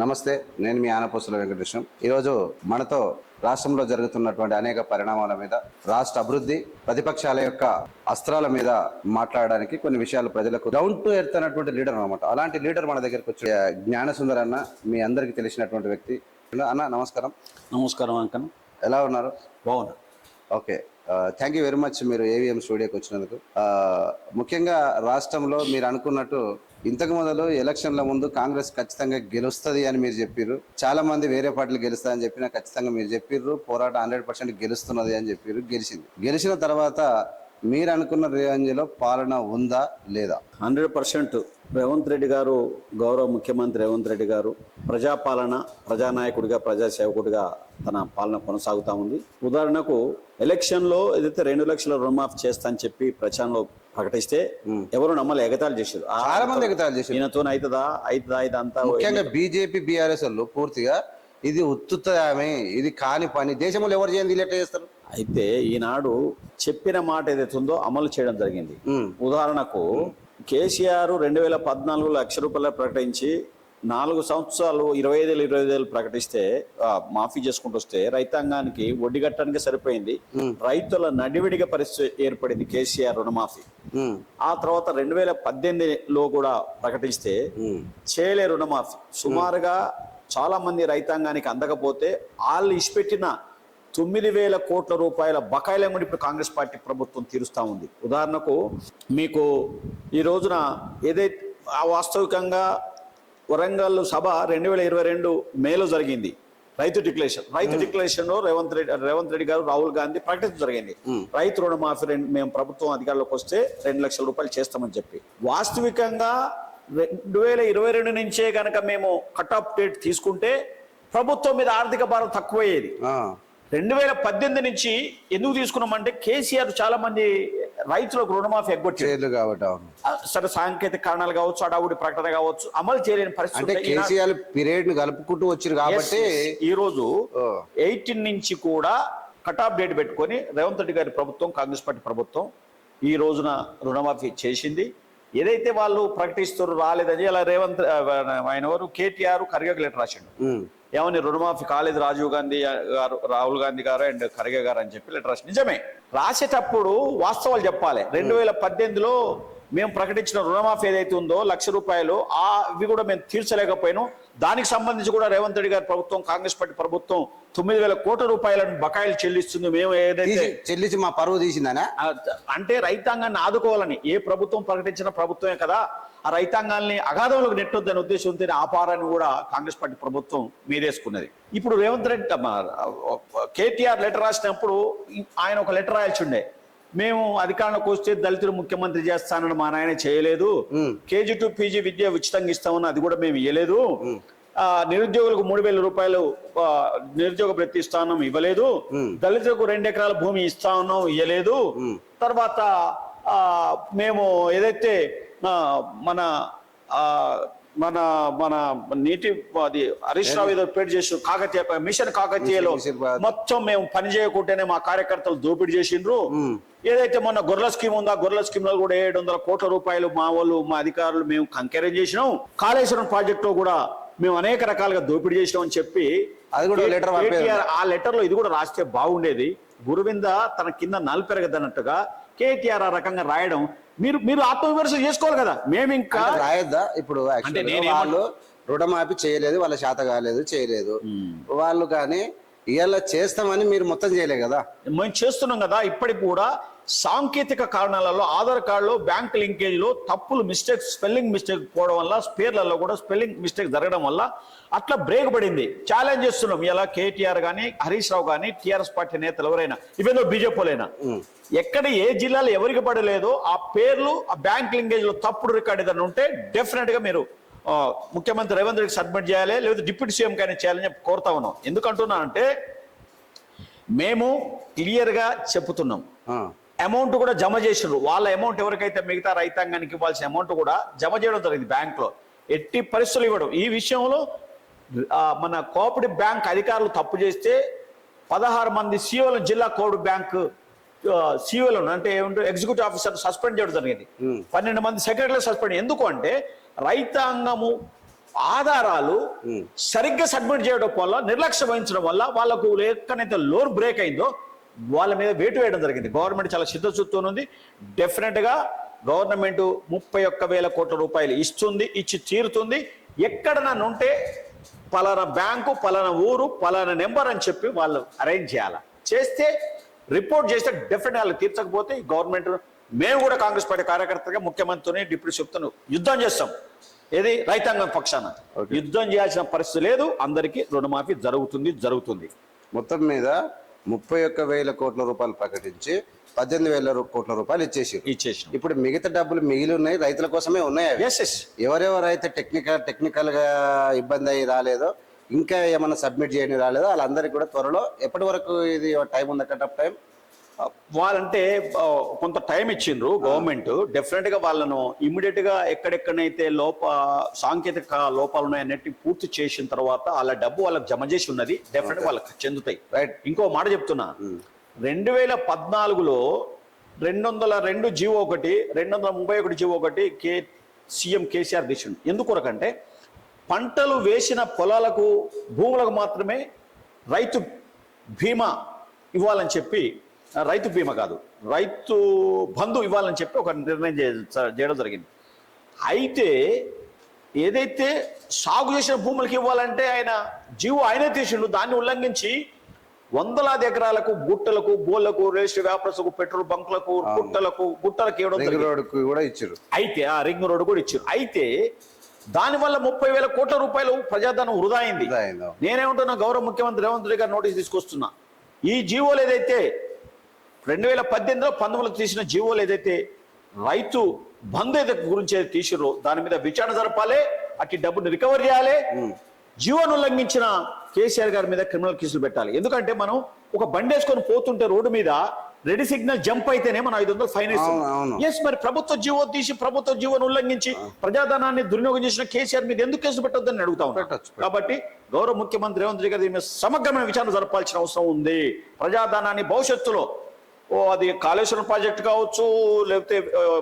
నమస్తే నేను మీ ఆనపోసుల వెంకటేశం. ఈరోజు మనతో రాష్ట్రంలో జరుగుతున్నటువంటి అనేక పరిణామాల మీద రాష్ట్ర అభివృద్ధి ప్రతిపక్షాల యొక్క అస్త్రాల మీద మాట్లాడడానికి కొన్ని విషయాలు ప్రజలకు డౌన్ టు ఎర్త్ అన్నటువంటి లీడర్ అనమాట అలాంటి లీడర్ మన దగ్గరికి వచ్చి జ్ఞాన సుందర్ అన్న మీ అందరికీ తెలిసినటువంటి వ్యక్తి. అన్న నమస్కారం. నమస్కారం అంకన్. ఎలా ఉన్నారు? బాగున్నా. Okay. Thank you very much మీరు ఏవిఎం స్టూడియోకి వచ్చినందుకు. ముఖ్యంగా రాష్ట్రంలో మీరు అనుకున్నట్టు ఇంతకు మొదలు ఎలక్షన్ల ముందు కాంగ్రెస్ ఖచ్చితంగా గెలుస్తుంది అని మీరు చెప్పారు చాలా మంది వేరే పార్టీలు గెలుస్తాయని చెప్పినా ఖచ్చితంగా మీరు చెప్పారు పోరాటం హండ్రెడ్ పర్సెంట్ గెలుస్తున్నది అని చెప్పారు గెలిచింది. గెలిచిన తర్వాత మీరు అనుకున్న రేంజ్లో పాలన ఉందా లేదా? హండ్రెడ్ పర్సెంట్ రేవంత్ రెడ్డి గారు గౌరవ ముఖ్యమంత్రి రేవంత్ రెడ్డి గారు ప్రజాపాలన ప్రజానాయకుడిగా ప్రజాసేవకుడిగా తన పాలన కొనసాగుతా ఉంది. ఉదాహరణకు ఎలక్షన్లో ఏదైతే రెండు లక్షల రుణమాఫీ చేస్తా అని చెప్పి ప్రచారంలో ప్రకటిస్తే ఎవరు నమ్మలే ఎగతాళి చేశారు చాలా మంది ఎగతాళి చేశారు ఈయనతో అవుతుందా అవుతుందా ఇదంతా ముఖ్యంగా బీజేపీ బీఆర్ఎస్ వాళ్ళు పూర్తిగా ఇది ఉత్తుతమే ఇది కాని పని. దేశంలో ఎవరు చేయండి ఎట్లా చేస్తారు? అయితే ఈనాడు చెప్పిన మాట ఏదైతే ఉందో అమలు చేయడం జరిగింది. ఉదాహరణకు కేసీఆర్ రెండు వేల పద్నాలుగు లక్ష రూపాయలు ప్రకటించి నాలుగు సంవత్సరాలు ఇరవై ఐదు ఇరవై ఐదు ప్రకటిస్తే మాఫీ చేసుకుంటూ వస్తే రైతాంగానికి వడ్డీ కట్టడానికి సరిపోయింది రైతుల నడివిడిగా పరిస్థితి ఏర్పడింది కేసీఆర్ రుణమాఫీ. ఆ తర్వాత రెండు వేల పద్దెనిమిదిలో కూడా ప్రకటిస్తే చేయలే రుణమాఫీ. సుమారుగా చాలా మంది రైతాంగానికి అందకపోతే వాళ్ళు ఇచ్చిపెట్టిన తొమ్మిది వేల కోట్ల రూపాయల బకాయిలను కూడా ఇప్పుడు కాంగ్రెస్ పార్టీ ప్రభుత్వం తీరుస్తూ ఉంది. ఉదాహరణకు మీకు ఈ రోజున ఏదైతే వాస్తవికంగా వరంగల్ సభ రెండు వేల ఇరవై రెండు మేలో జరిగింది. రైతు డిక్లరేషన్. రైతు డిక్లరేషన్లో రేవంత్ రెడ్డి రేవంత్ రెడ్డి గారు రాహుల్ గాంధీ ప్రకటించడం జరిగింది. రైతు రుణమాఫీ మేము ప్రభుత్వం అధికారంలోకి వస్తే రెండు లక్షల రూపాయలు చేస్తామని చెప్పి. వాస్తవికంగా రెండు వేల ఇరవై రెండు నుంచే కనుక మేము కట్ ఆఫ్ డేట్ తీసుకుంటే ప్రభుత్వం మీద ఆర్థిక భారం తక్కువయ్యేది. రెండు వేల పద్దెనిమిది నుంచి ఎందుకు తీసుకున్నామంటే కేసీఆర్ చాలా మంది రైతులకు రుణమాఫీ చేర్లు కాబట్టి అవును. సరే సాంకేతిక కారణాలు కావచ్చు అడావుడి ప్రకటన కావచ్చు అమలు చేయలేని పరిస్థితి అంటే కేసీఆర్ పీరియడ్ని కలుపుకుంటూ వచ్చారు కాబట్టి. ఈ రోజు ఎయిటీన్ నుంచి కూడా కట్ ఆఫ్ డేట్ పెట్టుకొని రేవంత్ రెడ్డి గారి ప్రభుత్వం కాంగ్రెస్ పార్టీ ప్రభుత్వం ఈ రోజున రుణమాఫీ చేసింది. ఏదైతే వాళ్ళు ప్రకటిస్తారు రాలేదని అలా రేవంత్ ఆయన ఎవరు? కేటీఆర్ ఖర్గే లెటర్ రాసిండు. ఏమని రుణమాఫీ కాలేదు రాజీవ్ గాంధీ గారు రాహుల్ గాంధీ గారు అండ్ ఖర్గే గారు అని చెప్పి లెటర్ నిజమే రాసేటప్పుడు వాస్తవాలు చెప్పాలి. రెండు వేల పద్దెనిమిదిలో మేము ప్రకటించిన రుణమాఫీ ఏదైతే ఉందో లక్ష రూపాయలు ఆ ఇవి కూడా మేము తీర్చలేకపోయినాం. దానికి సంబంధించి కూడా రేవంత్ రెడ్డి గారి ప్రభుత్వం కాంగ్రెస్ పార్టీ ప్రభుత్వం తొమ్మిది వేల కోట్ల రూపాయలను బకాయిలు చెల్లిస్తుంది. మేము ఏదైతే చెల్లించి మా పరువు తీసిందనా? అంటే రైతాంగాన్ని ఆదుకోవాలని ఏ ప్రభుత్వం ప్రకటించిన ప్రభుత్వమే కదా. ఆ రైతాంగాల్ని అగాధంలోకి నెట్టొద్దనే ఉద్దేశంతో ఆ పారాన్ని కూడా కాంగ్రెస్ పార్టీ ప్రభుత్వం మీదేసుకున్నది. ఇప్పుడు రేవంత్ రెడ్డి కేటీఆర్ లెటర్ రాసినప్పుడు ఆయన ఒక లెటర్ రాయాల్సి ఉండే మేము అధికారంలోకి వస్తే దళితులు ముఖ్యమంత్రి చేస్తానని మా నాయన చేయలేదు. కేజీ టు పీజీ విద్య ఉచితంగా ఇస్తామని అది కూడా మేము ఇవ్వలేదు ఆ, నిరుద్యోగులకు మూడు వేల రూపాయలు నిరుద్యోగ ఇస్తానం ఇవ్వలేదు. దళితులకు రెండు ఎకరాల భూమి ఇస్తా ఉన్నాం ఇవ్వలేదు తర్వాత మేము ఏదైతే మన ఆ, మన మన నీటి అది హరీష్ రావు ఏదో పేరు చేసి కాకతీయ మిషన్ కాకతీయలో. మొత్తం మేము పని చేయకుంటేనే మా కార్యకర్తలు దోపిడీ చేసిండ్రు ఏదైతే మొన్న గొర్రెల స్కీమ్ ఉందో గొర్రెల స్కీమ్లో కూడా ఏడు వందల కోట్ల రూపాయలు మా వాళ్ళు మా అధికారులు మేము కంకెరేజ్ చేసినాం కాళేశ్వరం ప్రాజెక్ట్లో కూడా మేము అనేక రకాలుగా దోపిడీ చేసినాం అని చెప్పి అది కూడా. కేటీఆర్ ఆ లెటర్లో ఇది కూడా రాస్తే బాగుండేది గురువింద తన కింద నలిపెరగదన్నట్టుగా కేటీఆర్ ఆ రకంగా రాయడం మీరు మీరు ఆత్మవిమర్శ చేసుకోవాలి కదా. మేము ఇంకా రాయొద్దా? ఇప్పుడు అంటే వాళ్ళు రుణమాఫీ చేయలేదు వాళ్ళ శాత కాలేదు చేయలేదు. వాళ్ళు కానీ ఇవాళ చేస్తామని మీరు మొత్తం చేయలే కదా? మేము చేస్తున్నాం కదా ఇప్పటికి కూడా సాంకేతిక కారణాలలో ఆధార్ కార్డులో బ్యాంక్ లింకేజ్లో తప్పులు మిస్టేక్ స్పెల్లింగ్ మిస్టేక్ పోవడం వల్ల పేర్లలో కూడా స్పెల్లింగ్ మిస్టేక్ జరగడం వల్ల అట్లా బ్రేక్ పడింది. ఛాలెంజ్ చేస్తున్నాం. ఇలా కేటీఆర్ గానీ హరీష్ రావు గానీ టిఆర్ఎస్ పార్టీ నేతలు ఎవరైనా ఇవేదో బీజేపీలైనా ఎక్కడ ఏ జిల్లాలో ఎవరికి పడలేదో ఆ పేర్లు ఆ బ్యాంక్ లింకేజ్లో తప్పుడు రికార్డ్ ఏదైనా ఉంటే డెఫినెట్గా మీరు ముఖ్యమంత్రి రేవంత్ రెడ్డి సబ్మిట్ చేయాలి లేదా డిప్యూటీ సీఎం కానీ చేయాలని చెప్పి కోరుతా ఉన్నాం. ఎందుకంటున్నానంటే మేము క్లియర్గా చెప్తున్నాం అమౌంట్ కూడా జమ చేసిండ్రు వాళ్ళ అమౌంట్ ఎవరికైతే మిగతా రైతాంగానికి ఇవ్వాల్సిన అమౌంట్ కూడా జమ చేయడం జరిగింది బ్యాంక్లో ఎట్టి పరిస్థితులు ఇవ్వడం. ఈ విషయంలో మన కోఆపరేటివ్ బ్యాంక్ అధికారులు తప్పు చేస్తే పదహారు మంది సీఓలను జిల్లా కోఆపరేటివ్ బ్యాంక్ సీఓలను అంటే ఏమంటే ఎగ్జిక్యూటివ్ ఆఫీసర్ సస్పెండ్ చేయడం జరిగింది. పన్నెండు మంది సెక్రటరీలు సస్పెండ్ ఎందుకు అంటే రైతాంగము ఆధారాలు సరిగ్గా సబ్మిట్ చేయడం వల్ల నిర్లక్ష్యం వహించడం వల్ల వాళ్ళకు ఎక్కడైతే లోన్ బ్రేక్ అయిందో వాళ్ళ మీద వేటు వేయడం జరిగింది. గవర్నమెంట్ చాలా చిత్తశుద్ధితో ఉంది డెఫినెట్గా గవర్నమెంట్ ముప్పై ఒక్క వేల కోట్ల రూపాయలు ఇస్తుంది ఇచ్చి తీరుతుంది. ఎక్కడ నన్ను ఉంటే పలానా బ్యాంకు పలానా ఊరు పలానా నెంబర్ అని చెప్పి వాళ్ళు అరేంజ్ చేయాలి? చేస్తే రిపోర్ట్ చేస్తే డెఫినెట్ వాళ్ళు తీర్చకపోతే గవర్నమెంట్ మేము కూడా కాంగ్రెస్ పార్టీ కార్యకర్తగా ముఖ్యమంత్రిని డిప్యూటీ చెప్తాను యుద్ధం చేస్తాం. ఏది? రైతాంగం పక్షాన. యుద్ధం చేయాల్సిన పరిస్థితి లేదు. అందరికీ రుణమాఫీ జరుగుతుంది జరుగుతుంది. మొత్తం మీద ముప్పై ఒక్క వేల కోట్ల రూపాయలు ప్రకటించి పద్దెనిమిది వేల కోట్ల రూపాయలు ఇచ్చేసి ఇచ్చేసినాం. ఇప్పుడు మిగతా డబ్బులు మిగిలి ఉన్నాయి రైతుల కోసమే ఉన్నాయి ఎవరెవరైతే టెక్నికల్ టెక్నికల్గా ఇబ్బంది అయ్యి రాలేదో ఇంకా ఏమైనా సబ్మిట్ చేయని రాలేదో వాళ్ళందరికీ కూడా త్వరలో ఎప్పటి వరకు ఇది టైం ఉంది కట్ టైం? వాళ్ళంటే కొంత టైం ఇచ్చిండ్రు గవర్నమెంట్ డెఫినెట్గా వాళ్ళను ఇమ్మీడియట్గా ఎక్కడెక్కడైతే లోప సాంకేతిక లోపాలు ఉన్నాయన్నట్టు పూర్తి చేసిన తర్వాత వాళ్ళ డబ్బు వాళ్ళకి జమ చేసి ఉన్నది డెఫినెట్ వాళ్ళకి చెందుతాయి. రైట్ ఇంకో మాట చెప్తున్నా. రెండు వేల పద్నాలుగులో రెండు వందల రెండు జీవో ఒకటి రెండు వందల ముప్పై ఒకటి జీవో ఒకటి కే సీఎం కేసీఆర్ తీసిండు. ఎందుకొరకంటే పంటలు వేసిన పొలాలకు భూములకు మాత్రమే రైతు బీమా ఇవ్వాలని చెప్పి రైతు బీమా కాదు. రైతు బంధు ఇవ్వాలని చెప్పి ఒక నిర్ణయం చేయడం జరిగింది. అయితే ఏదైతే సాగు చేసిన భూములకి ఇవ్వాలంటే ఆయన జీవో ఆయనే తీసిండు. దాన్ని ఉల్లంఘించి వందలాది ఎకరాలకు గుట్టలకు బోళ్ళకు రేషన్ వ్యాపారస్తులకు పెట్రోల్ బంకులకు గుట్టలకు గుట్టలకు ఇవ్వడం కూడా ఇచ్చారు అయితే ఆ రింగ్ రోడ్ కూడా ఇచ్చారు అయితే దానివల్ల ముప్పై వేల కోట్ల రూపాయలు ప్రజాధనం వృధా అయింది. నేనేమంటున్నా గౌరవ ముఖ్యమంత్రి రేవంత్ రెడ్డి గారు నోటీస్ తీసుకొస్తున్నా. ఈ జీవోలు ఏదైతే రెండు వేల పద్దెనిమిదిలో పంతొమ్మిదిలో తీసిన జీవోలు ఏదైతే రైతు బంధు ఏదైతే గురించి ఏదైతే తీసిరో దాని మీద విచారణ జరపాలి అట్టి డబ్బుని రికవర్ చేయాలి. జీవోను ఉల్లంఘించిన కేసీఆర్ గారి మీద క్రిమినల్ కేసులు పెట్టాలి. ఎందుకంటే మనం ఒక బండి వేసుకొని పోతుంటే రోడ్డు మీద రెడ్ సిగ్నల్ జంప్ అయితేనే మనం ఐదు వందలు ఫైన్. ఎస్ మరి ప్రభుత్వ జీవో తీసి ప్రభుత్వ జీవోను ఉల్లంఘించి ప్రజాధనాన్ని దుర్వినియోగం చేసిన కేసీఆర్ మీద ఎందుకు కేసు పెట్టొద్దని అడుగుతా. కాబట్టి గౌరవ ముఖ్యమంత్రి రేవంత్ రెడ్డి గారి సమగ్రమైన విచారణ జరపాల్సిన అవసరం ఉంది. ప్రజాధనాన్ని భవిష్యత్తులో అది కాళేశ్వరం ప్రాజెక్ట్ కావచ్చు లేకపోతే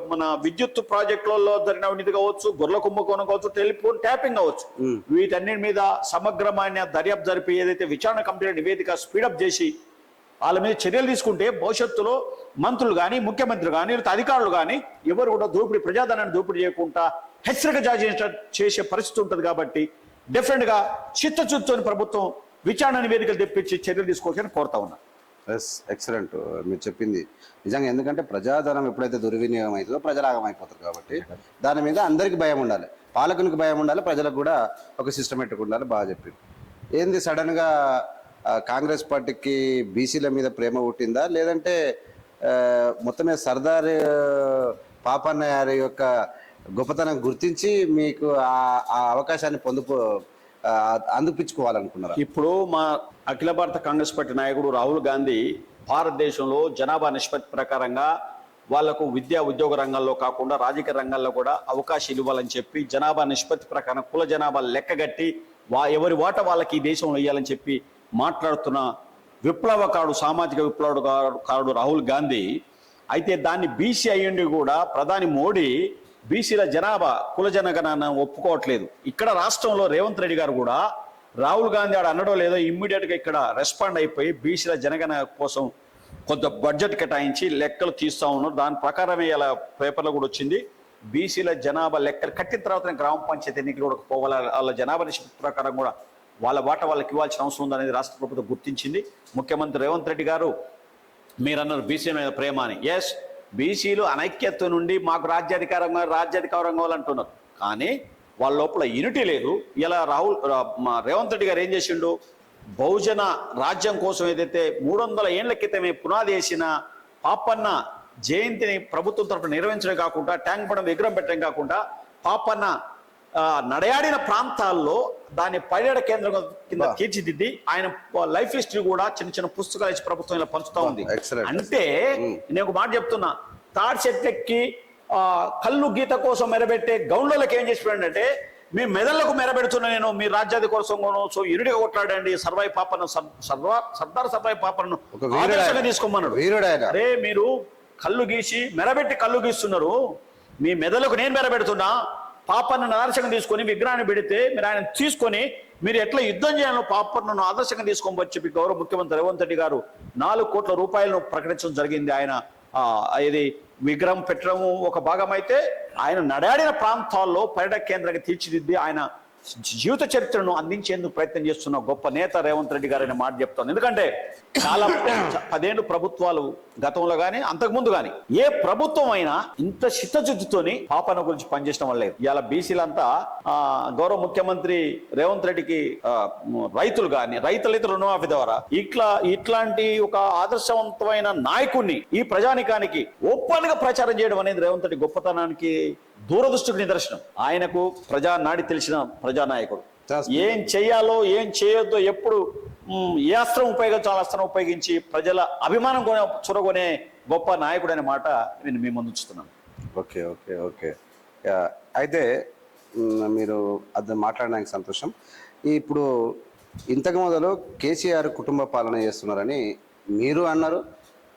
మన విద్యుత్ ప్రాజెక్టులలో జరిగిన అవినీతి కావచ్చు గొర్రెల కుంభకోణం కావచ్చు టెలిఫోన్ ట్యాపింగ్ కావచ్చు. వీటన్నిటి మీద సమగ్రమైన దర్యాప్తు జరిపి ఏదైతే విచారణ కమిటీ నివేదిక స్పీడప్ చేసి వాళ్ళ మీద చర్యలు తీసుకుంటే భవిష్యత్తులో మంత్రులు కానీ ముఖ్యమంత్రి కానీ లేకపోతే అధికారులు కానీ ఎవరు కూడా దోపిడీ ప్రజాధనాన్ని దోపిడీ చేయకుండా హెచ్చరిక జారీ చేసే- పరిస్థితి ఉంటుంది కాబట్టి డెఫినెట్గా చిత్తశుద్ధితోని ప్రభుత్వం విచారణ నివేదికలు తెప్పించి చర్యలు తీసుకోవాలని కోరుతా ఉన్నా. Yes excellent. మీరు చెప్పింది నిజంగా. ఎందుకంటే ప్రజాధనం ఎప్పుడైతే దుర్వినియోగం అవుతుందో ప్రజలాగం అయిపోతారు కాబట్టి దాని మీద అందరికీ భయం ఉండాలి. పాలకునికి భయం ఉండాలి ప్రజలకు కూడా ఒక సిస్టమేటిక్ ఉండాలి బాగా చెప్పింది. ఏంది సడన్గా కాంగ్రెస్ పార్టీకి బీసీల మీద ప్రేమ పుట్టిందా? లేదంటే మొత్తమే సర్దార్ పాపన్న గారి యొక్క గొప్పతనం గుర్తించి మీకు ఆ- అవకాశాన్ని పొందుకో అందిపించుకోవాలనుకున్నారు? ఇప్పుడు మా అఖిల భారత కాంగ్రెస్ పార్టీ నాయకుడు రాహుల్ గాంధీ భారతదేశంలో జనాభా నిష్పత్తి ప్రకారంగా వాళ్ళకు విద్యా ఉద్యోగ రంగాల్లో కాకుండా రాజకీయ రంగాల్లో కూడా అవకాశాలు ఇవ్వాలని చెప్పి జనాభా నిష్పత్తి ప్రకారం కుల జనాభా లెక్కగట్టి వా ఎవరి వాట వాళ్ళకి ఈ దేశంలో ఇవ్వాలని చెప్పి మాట్లాడుతున్న విప్లవకారుడు సామాజిక విప్లవకారుడు రాహుల్ గాంధీ అయితే దాన్ని బీసీ అయ్యుండి కూడా ప్రధాని మోడీ బీసీల జనాభా కుల జనగణన ఒప్పుకోవట్లేదు. ఇక్కడ రాష్ట్రంలో రేవంత్ రెడ్డి గారు కూడా రాహుల్ గాంధీ ఆడ అనడో లేదో ఇమ్మీడియట్గా ఇక్కడ రెస్పాండ్ అయిపోయి బీసీల జనగణన కోసం కొంత బడ్జెట్ కేటాయించి లెక్కలు తీస్తా ఉన్నారు. దాని ప్రకారమే ఇలా పేపర్లో కూడా వచ్చింది. బీసీల జనాభా లెక్కలు కట్టిన తర్వాత గ్రామ పంచాయతీ ఎన్నికలు కూడా పోవాల. వాళ్ళ జనాభా నిష్పత్తి ప్రకారం కూడా వాళ్ళ వాట వాళ్ళకి ఇవ్వాల్సిన అవసరం ఉందనేది రాష్ట్ర ప్రభుత్వం గుర్తించింది. ముఖ్యమంత్రి రేవంత్ రెడ్డి గారు మీరన్నారు బీసీ మీద ప్రేమ అని. ఎస్ బీసీలు అనైక్యత నుండి మాకు రాజ్యాధికారంగా రాజ్యాధికారం కావాలంటున్నారు. కానీ వాళ్ళ లోపల యూనిటీ లేదు. ఇలా రాహుల్ మా రేవంత్ రెడ్డి గారు ఏం చేసిండు? బహుజన రాజ్యం కోసం ఏదైతే మూడు వందల ఏళ్ళ క్రితమే పునాది వేసిన పాపన్న జయంతిని ప్రభుత్వం తరఫున నిర్వహించడం కాకుండా ట్యాంక్ పడడం విగ్రహం పెట్టడం కాకుండా పాపన్న నడయాడిన ప్రాంతాల్లో దాన్ని పర్యాటక కేంద్రం కింద. తీర్చిదిద్ది ఆయన లైఫ్ హిస్టరీ కూడా చిన్న చిన్న పుస్తకాలు ఇచ్చి ప్రభుత్వం ఇలా పంచుతా ఉంది. అంటే నేను ఒక మాట చెప్తున్నా తాడి చెట్టెక్కి ఆ, కళ్ళు గీత కోసం మెరబెట్టే గౌండ్లకి ఏం చేసిపోయాడంటే మీ మెదళ్ళకు మెరబెడుతున్నా నేను మీ రాజ్యాధి కోసం సో ఇరుడిగా కొట్లాడండి సర్వాయి పాపను సర్దార్ సర్వాయి పాపను ఆదర్శంగా. తీసుకోమన్నాడు. అరే మీరు కళ్ళు గీసి మెరబెట్టి కళ్ళు గీస్తున్నారు మీ మెదలకు నేను మెరబెడుతున్నా పాపన్నను ఆదర్శంగా తీసుకొని విగ్రహాన్ని పెడితే మీరు ఆయన తీసుకొని మీరు ఎట్లా యుద్ధం చేయాలో పాపన్నను ఆదర్శంగా తీసుకొని వచ్చి చెప్పి గౌరవ ముఖ్యమంత్రి రేవంత్ రెడ్డి గారు నాలుగు కోట్ల రూపాయలను ప్రకటించడం జరిగింది. ఆయన ఇది విగ్రహం పెట్టడము ఒక భాగం అయితే ఆయన నడాడిన ప్రాంతాల్లో పర్యటక కేంద్రంగా తీర్చిదిద్ది ఆయన జీవిత చరిత్రను అందించేందుకు ప్రయత్నం చేస్తున్న గొప్ప నేత రేవంత్ రెడ్డి గారు అనే మాట చెప్తాను ఎందుకంటే చాలా పదేళ్ళు ప్రభుత్వాలు గతంలో కానీ అంతకుముందు కానీ ఏ ప్రభుత్వం అయినా ఇంత చిత్తశుద్ధితోని పాపన గురించి పనిచేయడం వల్ల లేదు. ఇవాళ బీసీలంతా గౌరవ ముఖ్యమంత్రి రేవంత్ రెడ్డికి రైతులు కానీ రైతులైతే రుణమాఫీ ద్వారా ఇట్లా ఇట్లాంటి ఒక ఆదర్శవంతమైన నాయకుడిని ఈ ప్రజానికానికి ఓపెన్గా ప్రచారం చేయడం అనేది రేవంత్ రెడ్డి గొప్పతనానికి దూరదృష్టికి నిదర్శనం. ఆయనకు ప్రజా నాడి తెలిసిన ప్రజానాయకుడు. ఏం చేయాలో ఏం చేయొద్దో ఎప్పుడు ఏ అస్త్రం ఉపయోగించాలో అస్త్రం ఉపయోగించి ప్రజల అభిమానం కొనే చూరగొనే గొప్ప నాయకుడు అనే మాట నేను మీ ముందు ఉంచుతున్నాను. Okay okay okay. అయితే మీరు అది మాట్లాడడానికి సంతోషం. ఇప్పుడు ఇంతకు మొదలు కేసీఆర్ కుటుంబ పాలన చేస్తున్నారని మీరు అన్నారు.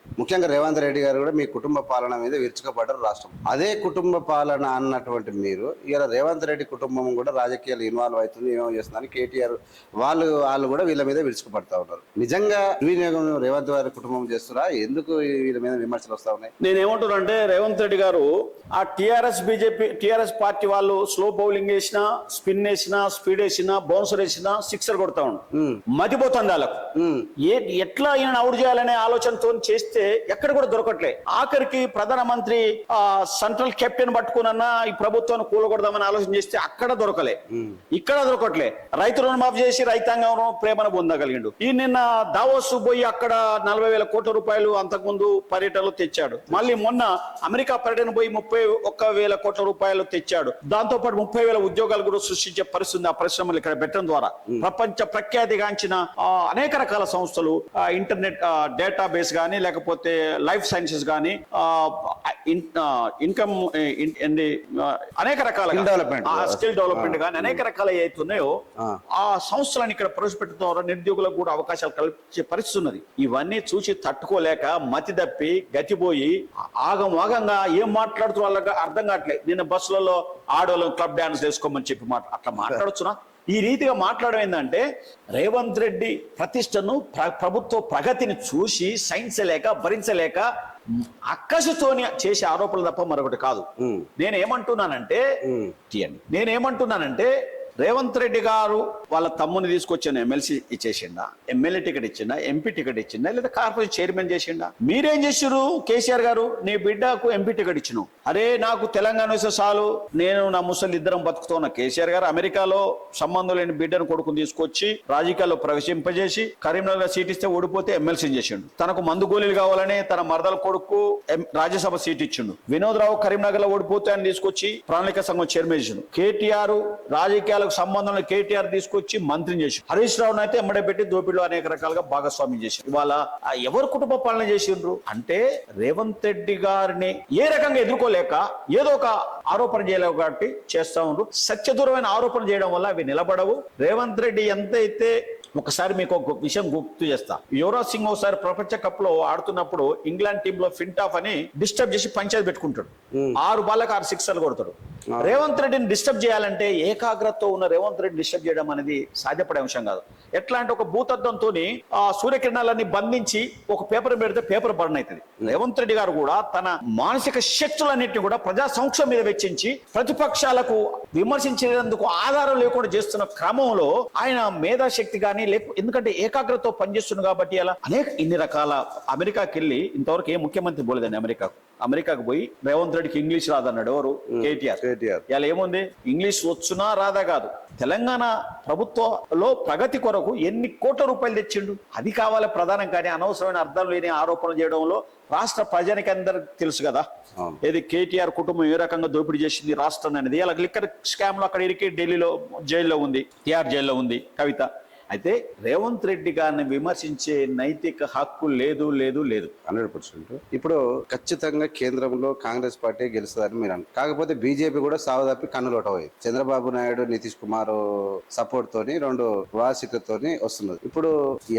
ముఖ్యంగా రేవంత్ రెడ్డి గారు కూడా మీ కుటుంబ పాలన మీద విరుచుకపడ్డారు రాష్ట్రం. అదే కుటుంబ పాలన అన్నటువంటి మీరు ఇలా రేవంత్ రెడ్డి కుటుంబం కూడా రాజకీయాలు ఇన్వాల్వ్ అవుతుంది ఏమో చేస్తుందని కేటీఆర్ వాళ్ళు వాళ్ళు కూడా వీళ్ళ మీద విరుచుకుపడతా ఉన్నారు. నిజంగా వినియోగం రేవంత్ గారి కుటుంబం చేస్తురా? ఎందుకు వీళ్ళ మీద విమర్శలు వస్తా ఉన్నాయి? నేనేమంటున్నానంటే రేవంత్ రెడ్డి గారు ఆ టిఆర్ఎస్ బీజేపీ టిఆర్ఎస్ పార్టీ వాళ్ళు స్లో బౌలింగ్ వేసినా స్పిన్ వేసినా స్పీడ్ వేసినా బౌన్సర్ వేసినా సిక్సర్ కొడతా ఉమ్, మతిపోతుంది వాళ్ళకు. ఏ ఎట్లా ఈయన అవుట్ చేయాలనే ఆలోచనతో చేస్తే ఎక్కడ కూడా దొరకట్లే. ఆఖరికి ప్రధానమంత్రి సెంట్రల్ కెప్టెన్ పట్టుకున్నా ఈ ప్రభుత్వాన్ని కూలగొడదామని ఆలోచన చేస్తే అక్కడ దొరకలే. ఇక్కడ దొరకట్లే. రైతు రుణమాఫీ చేసి రైతాంగం ప్రేమను పొందగలిగిండు. ఈ నిన్న దావోస్ పోయి అక్కడ నలభై వేల కోట్ల రూపాయలు అంతకుముందు పర్యటనలు తెచ్చాడు. మళ్ళీ మొన్న అమెరికా పర్యటన పోయి ముప్పై ఒక్క వేల కోట్ల రూపాయలు తెచ్చాడు. దాంతో పాటు ముప్పై వేల ఉద్యోగాలు కూడా సృష్టించే పరిస్థితి ఆ పరిశ్రమలు ఇక్కడ పెట్టడం ద్వారా. ప్రపంచ ప్రఖ్యాతిగాంచిన అనేక రకాల సంస్థలు ఇంటర్నెట్ ఆ, డేటా బేస్ కానీ లేకపోతే లైఫ్ సైన్సెస్ కానీ ఇన్కమ్ అనేక రకాల development. స్కిల్ డెవలప్మెంట్ కానీ అనేక రకాల అవుతున్నాయో ఆ. ఆ సంస్థలను ఇక్కడ ప్రవేశపెట్టడం ద్వారా నిరుద్యోగులకు కూడా అవకాశాలు కల్పించే పరిస్థితి ఉన్నది ఇవన్నీ చూసి తట్టుకోలేక మతి తప్పి గతిపోయి ఆగం ఆగంగా ఏం మాట్లాడుతూ వాళ్ళకి అర్థం కావట్లేదు నిన్న బస్సులలో ఆడవాళ్ళని క్లబ్ డాన్స్ చేసుకోమని చెప్పి మాట అట్లా మాట్లాడొచ్చునా ఈ రీతిగా మాట్లాడడం ఏంటంటే రేవంత్ రెడ్డి ప్రతిష్టను ప్ర- ప్రభుత్వ ప్రగతిని చూసి సహించలేక భరించలేక అక్కసుతోని చేసే ఆరోపణలు తప్ప మరొకటి కాదు. నేనేమంటున్నానంటే నేనేమంటున్నానంటే రేవంత్ రెడ్డి గారు వాళ్ళ తమ్ముని తీసుకొచ్చిన ఎమ్మెల్సీ ఇచ్చేసిండా ఎమ్మెల్యే టికెట్ ఇచ్చిండా ఎంపీ టికెట్ ఇచ్చిండా లేదా కార్పొరేషన్ చైర్మన్ చేసిండా? మీరేం చేసారు కేసీఆర్ గారు? నీ బిడ్డకు ఎంపీ టికెట్ ఇచ్చినావు. అరే నాకు తెలంగాణ వస్తే చాలు. నేను నా ముసలి ఇద్దరం బతుకుతున్న కేసీఆర్ గారు అమెరికాలో సంబంధం లేని బిడ్డను కొడుకుని తీసుకొచ్చి రాజకీయాల్లో ప్రవేశింపజేసి కరీంనగర్ సీట్ ఇస్తే ఓడిపోతే ఎమ్మెల్సీ చేసిండు. తనకు మందు గోళీలు కావాలని తన మరదల కొడుకు ఎం- రాజ్యసభ సీట్ ఇచ్చిండు. వినోద్ రావు కరీంనగర్లో ఓడిపోతే అని తీసుకొచ్చి ప్రణాళిక సంఘం చైర్మన్ చేసిండు. కేటీఆర్ రాజకీయాలకు సంబంధం కేటీఆర్ తీసుకొచ్చి మంత్రిని చేసి హరీష్ రావును అయితే ఎమ్మడే పెట్టి దోపిడిలో అనేక రకాలుగా భాగస్వామ్యం చేసి ఇవాళ ఎవరు కుటుంబ పాలన చేసిండ్రు? అంటే రేవంత్ రెడ్డి గారిని ఏ రకంగా ఎదుర్కోలేక ఏదో ఒక ఆరోపణ చేయలేవు కాబట్టి చేస్తా ఉండ్రు. సత్యదూరమైన ఆరోపణ చేయడం వల్ల అవి నిలబడవు. రేవంత్ రెడ్డి ఎంతైతే ఒకసారి మీకు ఒక విషయం గుర్తు చేస్తా. యువరాజ్ సింగ్ ఒకసారి ప్రపంచ కప్లో ఆడుతున్నప్పుడు ఇంగ్లాండ్ టీమ్లో ఫింటాఫ్ అని డిస్టర్బ్ చేసి పంచాయతీ పెట్టుకుంటాడు. ఆరు బాళ్ళకి ఆరు సిక్సర్లు కొడతాడు. రేవంత్ రెడ్డిని డిస్టర్బ్ చేయాలంటే ఏకాగ్రతతో ఉన్న రేవంత్ రెడ్డి డిస్టర్బ్ చేయడం అనేది సాధ్యపడే అంశం కాదు. ఎట్లా అంటే ఒక భూతద్దంతో ఆ సూర్యకిరణాలన్నీ బంధించి ఒక పేపర్ పెడితే పేపర్ బర్న్ అవుతుంది. రేవంత్ రెడ్డి గారు కూడా తన మానసిక శక్తులన్నింటినీ కూడా ప్రజా సంక్షేమం మీద వెచ్చించి ప్రతిపక్షాలకు విమర్శించేందుకు ఆధారం లేకుండా చేస్తున్న క్రమంలో ఆయన మేధాశక్తి కానీ లేకు ఎందుకంటే ఏకాగ్రతతో పనిచేస్తుంది కాబట్టి అలా అనేక ఇన్ని రకాల అమెరికాకి వెళ్ళి ఇంతవరకు ఏ ముఖ్యమంత్రి పోలేదండి అమెరికాకు. అమెరికాకు పోయి రేవంత్ రెడ్డికి ఇంగ్లీష్ రాదన్నాడు ఎవరు? కేటీఆర్. కేటీఆర్. ఇలా ఏముంది? ఇంగ్లీష్ వచ్చునా రాదా కాదు. తెలంగాణ ప్రభుత్వంలో ప్రగతి కొరకు ఎన్ని కోట్ల రూపాయలు తెచ్చిండు? అది కావాలి ప్రధానం కానీ అనవసరమైన అర్థం లేని ఆరోపణలు చేయడంలో రాష్ట్ర ప్రజానికి అందరికి తెలుసు కదా. ఏది కేటీఆర్ కుటుంబం ఏ రకంగా దోపిడీ చేసింది రాష్ట్రం అనేది? అలా లిక్కర్ స్కామ్లో అక్కడ ఇరికి ఢిల్లీలో జైల్లో ఉంది టిఆర్ జైల్లో ఉంది. కవిత అయితే రేవంత్ రెడ్డి గారిని విమర్శించే నైతిక హక్కు లేదు లేదు లేదు. Hundred percent. ఇప్పుడు ఖచ్చితంగా కేంద్రంలో కాంగ్రెస్ పార్టీ గెలుస్తుందని మీరు అంటారు కాకపోతే బీజేపీ కూడా సావదప్పి కన్నులోట పోయింది చంద్రబాబు నాయుడు నితీష్ కుమార్ సపోర్ట్ తోని రెండు వాసికతోని వస్తున్నది. ఇప్పుడు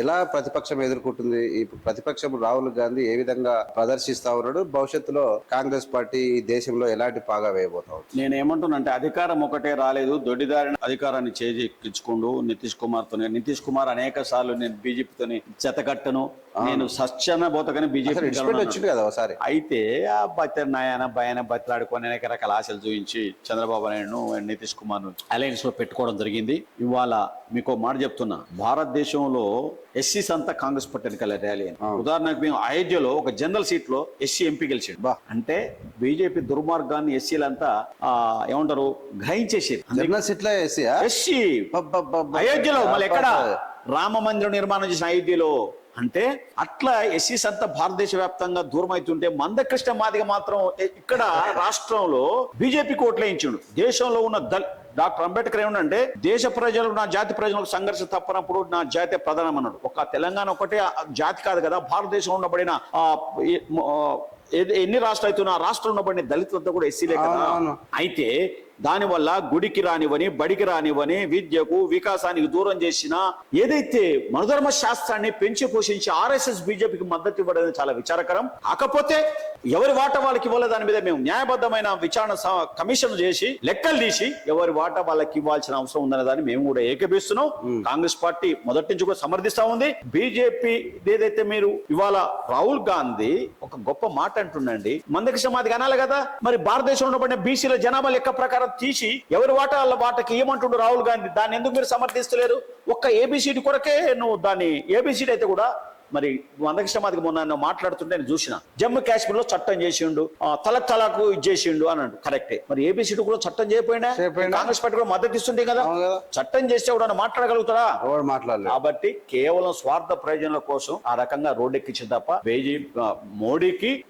ఎలా ప్రతిపక్షం ఎదుర్కొంటుంది? ఈ ప్రతిపక్షం రాహుల్ గాంధీ ఏ విధంగా ప్రదర్శిస్తా ఉన్నాడు? భవిష్యత్తులో కాంగ్రెస్ పార్టీ ఈ దేశంలో ఎలాంటి పాగా వేయబోతా ఉంది? నేను ఏమంటున్నానంటే అధికారం ఒకటే రాలేదు. దొడ్డిదారిన అధికారాన్ని చేజిక్కించుకుంటూ నితీష్ కుమార్తో నితీష్ కుమార్ అనేక సార్లు నేను బీజేపీతోని జతకట్టను నేను సత్యన పోతగానే బీజేపీ వచ్చింది కదా ఒకసారి. అయితే ఆ బత్తర్ నాయన భయాన బతిలాడుకొని అనేక రకాల ఆశలు చూపించి చంద్రబాబు నాయుడును నితీష్ కుమార్ అలయన్స్లో పెట్టుకోవడం జరిగింది. ఇవాళ మీకు మాట చెప్తున్నా. భారతదేశంలో ఎస్సీస్ అంతా కాంగ్రెస్ పార్టీ ఎన్నికల ర్యాలీ అని. ఉదాహరణకు మేము అయోధ్యలో ఒక జనరల్ సీట్లో ఎస్సీ ఎంపీ గెలిచాడు. బా. అంటే బీజేపీ దుర్మార్గాన్ని ఎస్సీలంతా ఏమంటారు జనరల్ ఎస్సీ. అయోధ్యలో మళ్ళీ ఎక్కడ? రామ మందిరం నిర్మాణం చేసిన అయోధ్యలో అంటే అట్లా ఎస్సీస్ అంతా భారతదేశ వ్యాప్తంగా దూరం అవుతుంటే మందకృష్ణ మాదిగ మాత్రం ఇక్కడ రాష్ట్రంలో బీజేపీ ఓట్లేయించిండు దేశంలో ఉన్న దళ డాక్టర్ అంబేద్కర్ ఏమంటే దేశ ప్రజలు నా జాతి ప్రజలకు సంఘర్షణ తప్పనప్పుడు నా జాతి ప్రధానం అన్నాడు ఒక తెలంగాణ ఒకటే జాతి కాదు కదా భారతదేశంలో ఉండబడిన ఎన్ని రాష్ట్రాలు అయితే ఆ రాష్ట్రంలో ఉండబడిన దళితులంతా కూడా ఎస్సీలే కదా. అయితే దానివల్ల గుడికి రానివని బడికి రానివని విద్యకు వికాసానికి దూరం చేసిన ఏదైతే మనధర్మ శాస్త్రాన్ని పెంచి పోషించి ఆర్ఎస్ఎస్ బీజేపీకి మద్దతు ఇవ్వడం చాలా విచారకరం. కాకపోతే ఎవరి వాట వాళ్ళకి ఇవ్వలే దాని మీద మేము న్యాయబద్ధమైన విచారణ కమిషన్ చేసి లెక్కలు తీసి ఎవరి వాట వాళ్ళకి ఇవ్వాల్సిన అవసరం ఉందనే దాన్ని మేము కూడా ఏకీపిస్తున్నాం. కాంగ్రెస్ పార్టీ మొదటి నుంచి కూడా సమర్థిస్తా ఉంది. బీజేపీ ఏదైతే మీరు ఇవాళ రాహుల్ గాంధీ ఒక గొప్ప మాట అంటుండండి. మందకి సమాధి కనాలి కదా? మరి భారతదేశంలో ఉండబడిన బీసీల జనాభా లెక్క ప్రకారం తీసి ఎవరి వాటా వాళ్ళ వాటకి ఏమంటుండు రాహుల్ గాంధీ? దాన్ని ఎందుకు మీరు సమర్థిస్తలేరు? ఒక్క ఏబిసిడి కొరకే నువ్వు దాన్ని ఏబిసిడి అయితే కూడా మరి వందకి సమాధికి మొన్న నేను మాట్లాడుతుంటే నేను చూసిన. జమ్మూ కాశ్మీర్లో చట్టం చేసిండు. ఆ, తలక్ చేసిండు అన్నాడు. కరెక్టే. మరి ఏబిసిడి కూడా చట్టం చేయకపోయినా? చేయకపోయినా? కాంగ్రెస్ పార్టీ కూడా మద్దతు ఇస్తుంటే కదా. చట్టం చేస్తే కూడా మాట్లాడగలుగుతారా మాట్లాడలేదు. కాబట్టి కేవలం స్వార్థ ప్రయోజనాల కోసం ఆ రకంగా రోడ్డెక్కించింది తప్ప బీజేపీ మోడీకి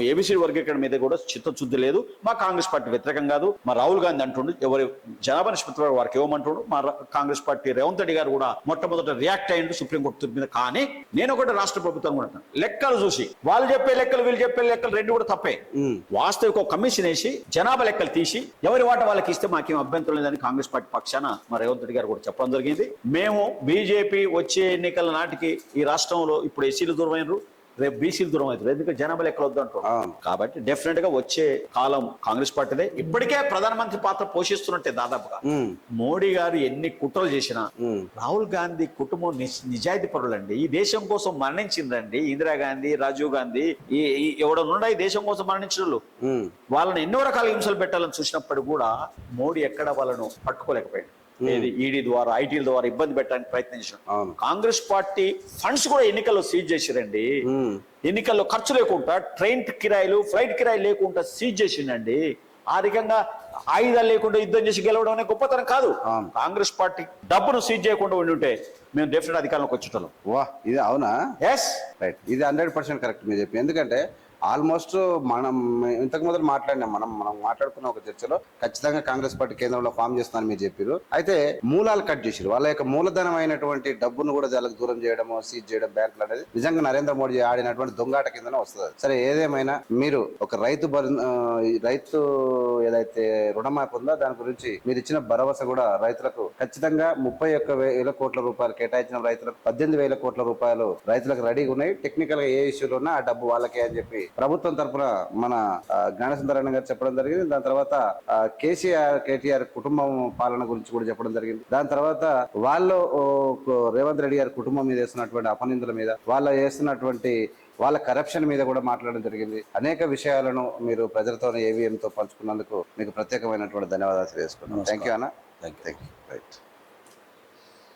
ఏబిసి వర్గీకరణ మీద కూడా చిత్తశుద్ధి లేదు. మా కాంగ్రెస్ పార్టీ వ్యతిరేకం కాదు. మా రాహుల్ గాంధీ అంటుండు ఎవరి జనాభా నిష్పత్తి వారికి ఇవ్వమంటుండు. మా కాంగ్రెస్ పార్టీ రేవంత్ రెడ్డి గారు కూడా మొట్టమొదట రియాక్ట్ అయ్యిండు సుప్రీంకోర్టు తీర్పు మీద. కానీ నేను ఒకటి రాష్ట్ర ప్రభుత్వం కూడా. లెక్కలు చూసి వాళ్ళు చెప్పే లెక్కలు వీళ్ళు చెప్పే లెక్కలు రెండు కూడా తప్పే. వాస్తవిక ఒక కమిషన్ వేసి జనాభా లెక్కలు తీసి ఎవరి వాట వాళ్ళకి ఇస్తే మాకేం అభ్యంతరం లేదని కాంగ్రెస్ పార్టీ పక్షాన మా రేవంత్ రెడ్డి గారు కూడా చెప్పడం జరిగింది మేము బీజేపీ వచ్చే ఎన్నికల నాటికి ఈ రాష్ట్రంలో ఇప్పుడు ఎస్సీలు దూరమైనరు రేపు బీసీలు దూరం అవుతారు ఎందుకంటే జనాభా లెక్కలు వద్దంటారు. కాబట్టి డెఫినెట్గా వచ్చే కాలం కాంగ్రెస్ పార్టీదే ఇప్పటికే ప్రధానమంత్రి పాత్ర పోషిస్తున్నట్టే దాదాపుగా. మోడీ గారు ఎన్ని కుట్రలు చేసినా. రాహుల్ గాంధీ కుటుంబం నిజ- నిజాయితీ పరులండి ఈ దేశం కోసం మరణించిందండి ఇందిరాగాంధీ రాజీవ్ గాంధీ ఈ ఎవడనుండా ఈ దేశం కోసం మరణించిన. వాళ్ళని ఎన్నో రకాల హింసలు పెట్టాలని చూసినప్పుడు కూడా మోడీ ఎక్కడ వాళ్ళను పట్టుకోలేకపోయాడు ఏది ఈడీ ద్వారా ఐటీల ద్వారా ఇబ్బంది పెట్టడానికి ప్రయత్నించాడు అవును. కాంగ్రెస్ పార్టీ ఫండ్స్ కూడా ఎన్నికల్లో సీజ్ చేసిరండి. ఎన్నికల్లో ఖర్చు లేకుండా ట్రైన్ కిరాయిలు ఫ్లైట్ కిరాయిలు లేకుండా సీజ్ చేసిండండి ఆ రకంగా ఆయుధాలు లేకుండా యుద్ధం చేసి గెలవడం అనే గొప్పతనం కాదు. కాంగ్రెస్ పార్టీ డబ్బును సీజ్ చేయకుండా ఉండి ఉంటే మేము డెఫినెట్ అధికారంలోకి వచ్చేటోళ్ళం. వా ఇది అవునా? ఎస్ రైట్ ఇది హండ్రెడ్ పర్సెంట్ కరెక్ట్ మీరు చెప్పి ఎందుకంటే ఆల్మోస్ట్ మనం ఇంతకు మొదలు మాట్లాడినాం మనం మనం మాట్లాడుకున్న ఒక చర్చలో ఖచ్చితంగా కాంగ్రెస్ పార్టీ కేంద్రంలో ఫామ్ చేస్తున్నారని మీరు చెప్పారు అయితే మూలాలు కట్ చేసారు వాళ్ళ యొక్క మూలధనం అయినటువంటి డబ్బును కూడా వాళ్ళకి దూరం చేయడము సీజ్ చేయడం బ్యాంకులు అనేది నిజంగా నరేంద్ర మోడీ ఆడినటువంటి దొంగాట కిందనే వస్తుంది. సరే ఏదేమైనా మీరు ఒక రైతు రైతు ఏదైతే రుణమాఫీ ఉందో దాని గురించి మీరు ఇచ్చిన భరోసా కూడా రైతులకు ఖచ్చితంగా ముప్పై ఒక్క వేల కోట్ల రూపాయలు కేటాయించిన రైతులకు పద్దెనిమిది వేల కోట్ల రూపాయలు రైతులకు రెడీగా ఉన్నాయి. టెక్నికల్గా ఏ ఇష్యూలు ఉన్నా ఆ డబ్బు వాళ్ళకే అని చెప్పి ప్రభుత్వం తరఫున మన ఆ, జ్ఞానసుందరన్న గారు చెప్పడం జరిగింది. దాని తర్వాత కేసీఆర్ కేటీఆర్ కుటుంబం పాలన గురించి కూడా చెప్పడం జరిగింది. దాని తర్వాత వాళ్ళు రేవంత్ రెడ్డి గారి కుటుంబం మీద వేస్తున్నటువంటి అపనిందుల మీద వాళ్ళు వేస్తున్నటువంటి వాళ్ళ కరప్షన్ మీద కూడా మాట్లాడడం జరిగింది. అనేక విషయాలను మీరు ప్రజలతో ఏవిఎంతో పంచుకున్నందుకు మీకు ప్రత్యేకమైనటువంటి ధన్యవాదాలు తెలియజేసుకున్నాను థ్యాంక్ యూ అన్న. Thank you right.